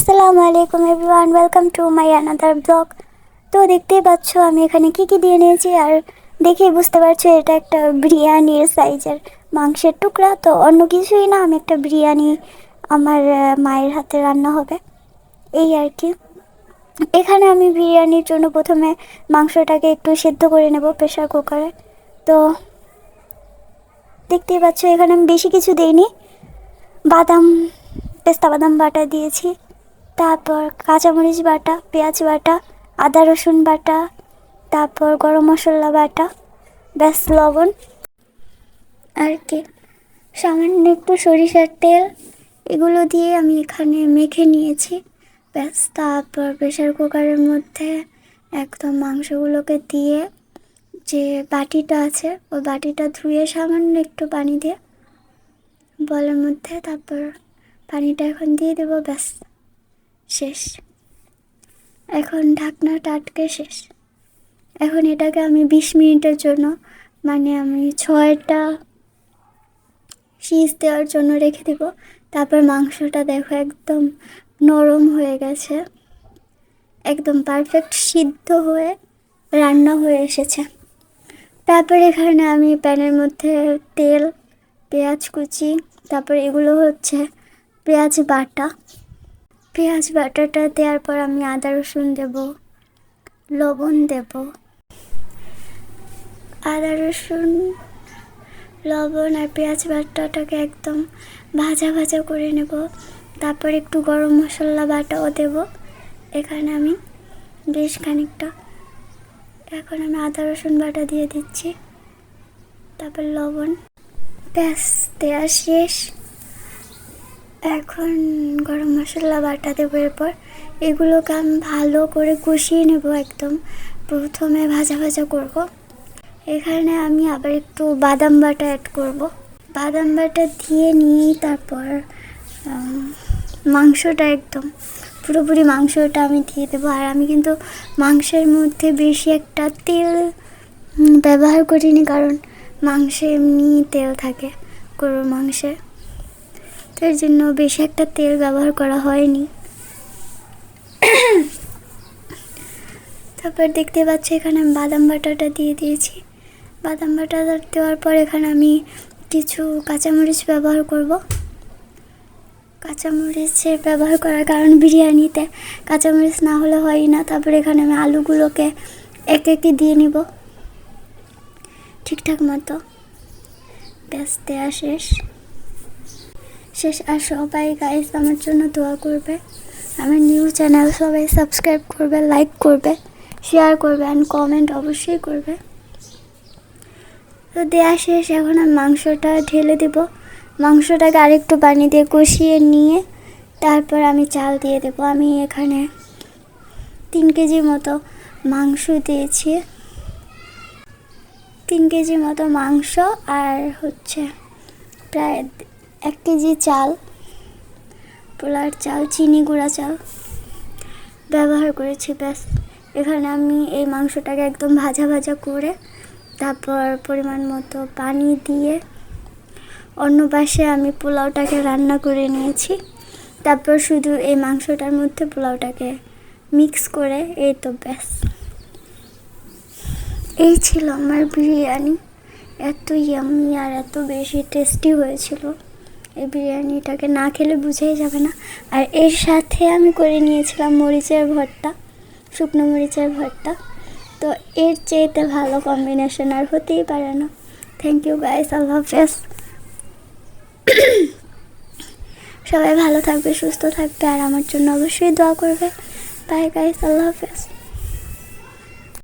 আসসালামু আলাইকুম everyone welcome to my another blog তো দেখতেই পাচ্ছ আমি এখানে কি কি দিয়ে নিয়েছি আর দেখেই বুঝতে পারছ এটা একটা বিরিয়ানির সাইজের মাংসের টুকরা। তো অন্য কিছুই না, আমি একটা বিরিয়ানি আমার মায়ের হাতে রান্না হবে। এই আর কি। এখানে আমি বিরিয়ানির জন্য প্রথমে মাংসটাকে একটু সেদ্ধ করে নেব প্রেশার কুকারে। তো দেখতেই পাচ্ছ এখানে আমি বেশি কিছু দিইনি। বাদাম, পেস্তা বাদাম বাটা দিয়েছি। তারপর কাঁচামরিচ বাটা, পেঁয়াজ বাটা, আদা রসুন বাটা, তারপর গরম মশলা বাটা, ব্যাস লবণ। আর কি? সামান্য একটু সরিষার তেল, এগুলো দিয়ে আমি এখানে মেখে নিয়েছি। ব্যাস, তারপর প্রেশার কুকারের মধ্যে একদম মাংসগুলোকে দিয়ে যে বাটিটা আছে, ওই বাটিটা ধুয়ে সামান্য একটু পানি দিয়ে, বলের মধ্যে তারপর পানিটা এখন দিয়ে দেবো, ব্যাস। শেষ। এখন ঢাকনাটা আটকে শেষ। এখন এটাকে আমি বিশ মিনিটের জন্য মানে আমি ছয়টা সিজ দেওয়ার জন্য রেখে দেবো। তারপর মাংসটা দেখো একদম নরম হয়ে গেছে। একদম পারফেক্ট সিদ্ধ হয়ে রান্না হয়ে এসেছে। তারপর এখানে আমি প্যানের মধ্যে তেল, পেঁয়াজ কুচি, তারপর এগুলো হচ্ছে পেঁয়াজ বাটা। পেঁয়াজ বাটাটা দেওয়ার পর আমি আদা রসুন দেব, লবণ দেব। আদা রসুন, লবণ আর পেঁয়াজ বাটাটাকে একদম ভাজা ভাজা করে নেব। তারপর একটু গরম মশলা বাটাও দেব। এখানে আমি বেশ খানিকটা, এখন আমি আদা রসুন বাটা দিয়ে দিচ্ছি। তারপর লবণ। ব্যাস দেওয়া শেষ। এখন গরম মশলা বাটা দেবো এরপর। এগুলোকে আমি ভালো করে কষিয়ে নেব একদম। প্রথমে ভাজা ভাজা করব। এখানে আমি আবার একটু বাদাম বাটা অ্যাড করব। বাদাম বাটা দিয়ে নিয়েই তারপর মাংসটা একদম। পুরোপুরি মাংসটা আমি দিয়ে দেবো। আর আমি কিন্তু মাংসের মধ্যে বেশি একটা তেল ব্যবহার করিনি কারণ মাংসে এমনি তেল থাকে গরুর মাংসে। তো এর জন্য বেশি একটা তেল ব্যবহার করা হয়নি। তারপর দেখতে পাচ্ছি এখানে আমি বাদাম বাটাটা দিয়ে দিয়েছি। বাদাম বাটা দেওয়ার পর এখানে আমি কিছু কাঁচামরিচ ব্যবহার করব। কাঁচামরিচের ব্যবহার করার কারণ বিরিয়ানিতে কাঁচামরিচ না হলে হয় না। তারপর এখানে আমি আলুগুলোকে এক একে দিয়ে নিব। ঠিকঠাক মতো। ব্যাস দেওয়া শেষ। শেষ। আর সবাই গাইস আমার জন্য দোয়া করবে। আমার নিউ চ্যানেল সবাই সাবস্ক্রাইব করবে লাইক করবে শেয়ার করবে অ্যান্ড কমেন্ট অবশ্যই করবে। তো দেওয়া শেষ, এখন আমি মাংসটা ঢেলে দেব। মাংসটাকে আরেকটু পানি দিয়ে কষিয়ে নিয়ে তারপর আমি চাল দিয়ে দেব। আমি এখানে তিন কেজি মতো মাংস দিয়েছি। তিন কেজি মতো মাংস আর হচ্ছে প্রায় এক কেজি চাল, পোলার চাল, চিনি গুঁড়া চাল ব্যবহার করেছি, ব্যাস। এখানে আমি এই মাংসটাকে একদম ভাজা ভাজা করে তারপর পরিমাণ মতো পানি দিয়ে অন্য পাশে আমি পোলাওটাকে রান্না করে নিয়েছি। তারপর শুধু এই মাংসটার মধ্যে পোলাওটাকে মিক্স করে, এই তো ব্যাস। এই ছিল আমার বিরিয়ানি। এত ইয়ামি আর এত বেশি টেস্টি হয়েছিল। বিরিয়ানিটাকে না খেলে বুঝেই যাবে না। আর এর সাথে আমি করে নিয়েছিলাম মরিচের ভর্তা, শুকনো মরিচের ভর্তা। তো এর চেয়েতে ভালো কম্বিনেশন আর হতেই পারে না। থ্যাংক ইউ গাইস আল্লাহ হাফেজ। সবাই ভালো থাকবে, সুস্থ থাকবে, আর আমার জন্য অবশ্যই দোয়া করবে। বাই গাইস আল্লাহ হাফেজ।